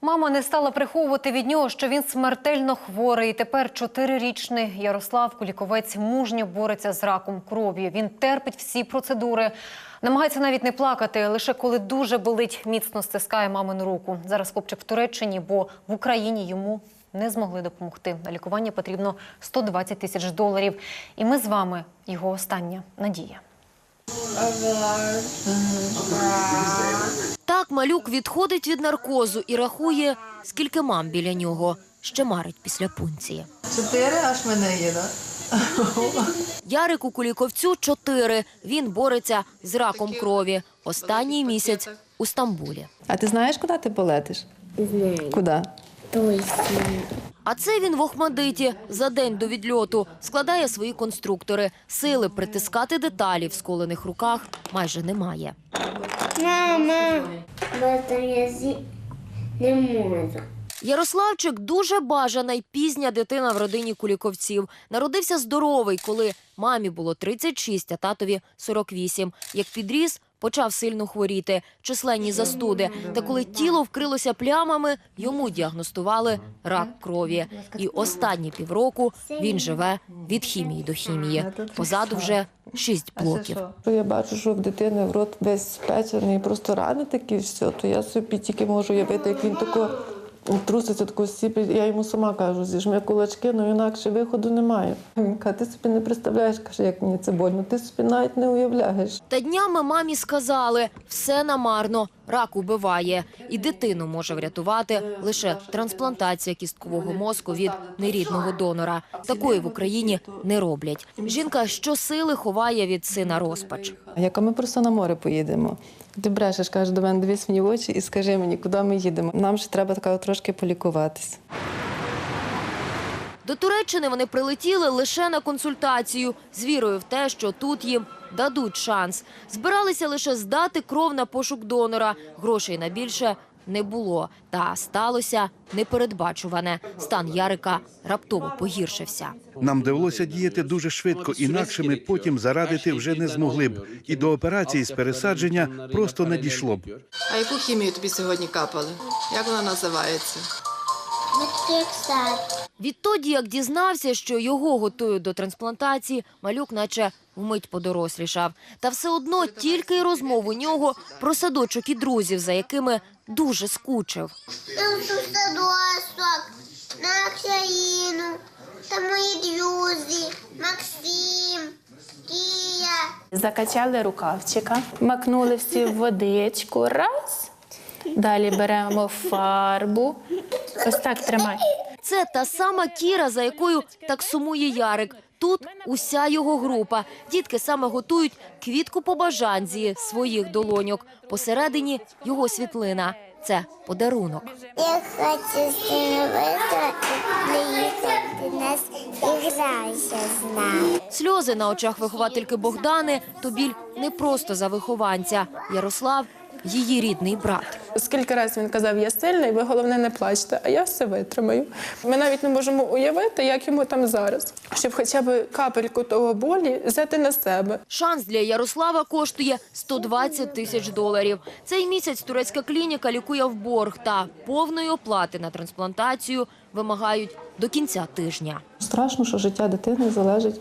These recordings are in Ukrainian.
Мама не стала приховувати від нього, що він смертельно хворий. Тепер чотирирічний Ярослав Куліковець мужньо бореться з раком крові. Він терпить всі процедури. Намагається навіть не плакати, лише коли дуже болить, міцно стискає мамину руку. Зараз хлопчик в Туреччині, бо в Україні йому не змогли допомогти. На лікування потрібно 120 тисяч доларів. І ми з вами його остання надія. Так малюк відходить від наркозу і рахує, скільки мам біля нього ще марить після пункції. Чотири аж мене є, так? Ярику Куліковцю чотири. Він бореться з раком крові. Останній місяць у Стамбулі. А ти знаєш, куди ти полетиш? Куди? Той. А це він в Охмадиті за день до відльоту складає свої конструктори. Сили притискати деталі в сколених руках майже немає. Мама, бо я зі... не можу. Ярославчик дуже бажана й пізня дитина в родині Куліковців. Народився здоровий, коли мамі було 36, а татові 48. Як підріс, почав сильно хворіти, численні застуди. Та коли тіло вкрилося плямами, йому діагностували рак крові. І останні півроку він живе від хімії до хімії. Позаду вже шість блоків. Я бачу, що в дитини в рот весь спечений, просто рани такі, все, то я собі тільки можу уявити, як він тако труситься, тако сіпі, Я йому сама кажу, зіжми кулачки, ну інакше виходу немає. Він каже, ти собі не представляєш, каже, як мені це больно. Ти собі навіть не уявляєш. Та днями мамі сказали, все намарно, рак убиває. І дитину може врятувати лише трансплантація кісткового мозку від нерідного донора. Такої в Україні не роблять. Жінка щосили ховає від сина розпач. А яка ми просто на море поїдемо? Ти брешеш, каже до мене, дивись мені в очі і скажи мені, куди ми їдемо. Нам ж треба така трошки полікуватись. До Туреччини вони прилетіли лише на консультацію з вірою в те, що тут їм дадуть шанс. Збиралися лише здати кров на пошук донора. Грошей на більше не було. Та сталося непередбачуване. Стан Ярика раптово погіршився. Нам довелося діяти дуже швидко, інакше ми потім зарадити вже не змогли б. І до операції з пересадження просто не дійшло б. А яку хімію тобі сьогодні капали? Як вона називається? Медпексат. Відтоді, як дізнався, що його готують до трансплантації, малюк наче вмить подорослішав. Та все одно тільки й розмов у нього про садочок і друзів, за якими дуже скучив. Там садочок, на країну, та мої друзі, Максим, Кія. Закачали рукавчика, макнули всі в водичку. Раз. Далі беремо фарбу. Ось так тримай. Це та сама Кіра, за якою так сумує Ярик. Тут уся його група. Дітки саме готують квітку побажань зі своїх долоньок. Посередині його світлина. Це подарунок. Я хочу з ними витрати, приїхати нас і грайся з нами. Сльози на очах виховательки Богдани то біль не просто за вихованця. Ярослав її рідний брат. Скільки разів він казав, я сильний, ви головне не плачте, а я все витримаю. Ми навіть не можемо уявити, як йому там зараз, щоб хоча б капельку того болі взяти на себе. Шанс для Ярослава коштує 120 тисяч доларів. Цей місяць турецька клініка лікує в борг та повної оплати на трансплантацію вимагають до кінця тижня. Страшно, що життя дитини залежить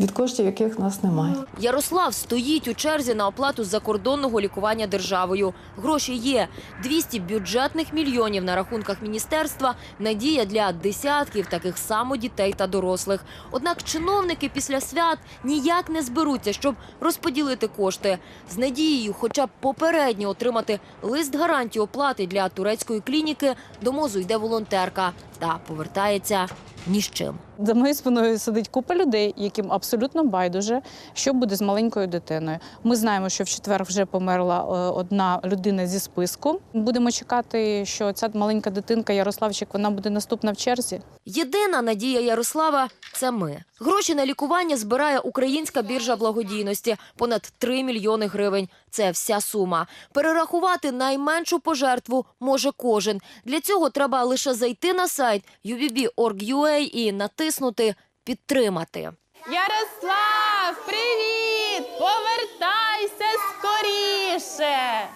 від коштів, яких нас немає. Ярослав стоїть у черзі на оплату закордонного лікування державою. Гроші є 200 бюджетних мільйонів на рахунках міністерства. Надія для десятків таких само дітей та дорослих. Однак чиновники після свят ніяк не зберуться, щоб розподілити кошти з надією, хоча б попередньо отримати лист гарантії оплати для турецької клініки. До мозу йде волонтерка та повертається ні з чим. За моєю спиною сидить купа людей, яким абсолютно байдуже, що буде з маленькою дитиною. Ми знаємо, що в четвер вже померла е, одна людина зі списку. Будемо чекати, що ця маленька дитинка Ярославчик вона буде наступна в черзі. Єдина надія Ярослава це ми. Гроші на лікування збирає Українська біржа благодійності понад 3 мільйони гривень. Це вся сума. Перерахувати найменшу пожертву може кожен. Для цього треба лише зайти на сайт ubb.org.ua і натиснути підтримати. Ярослав, привіт! Повертайся скоріше!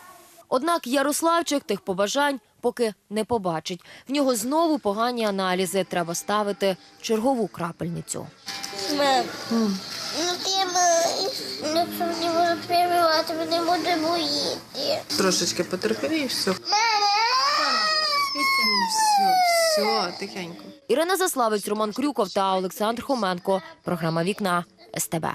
Однак Ярославчик тих побажань поки не побачить. В нього знову погані аналізи. Треба ставити чергову крапельницю. Мам, ну треба, якщо мені можуть перебивати, ми не будемо їти. Трошечки потерпи і все. Все, все, тихенько. Ірина Заславець, Роман Крюков та Олександр Хоменко. Програма Вікна СТБ.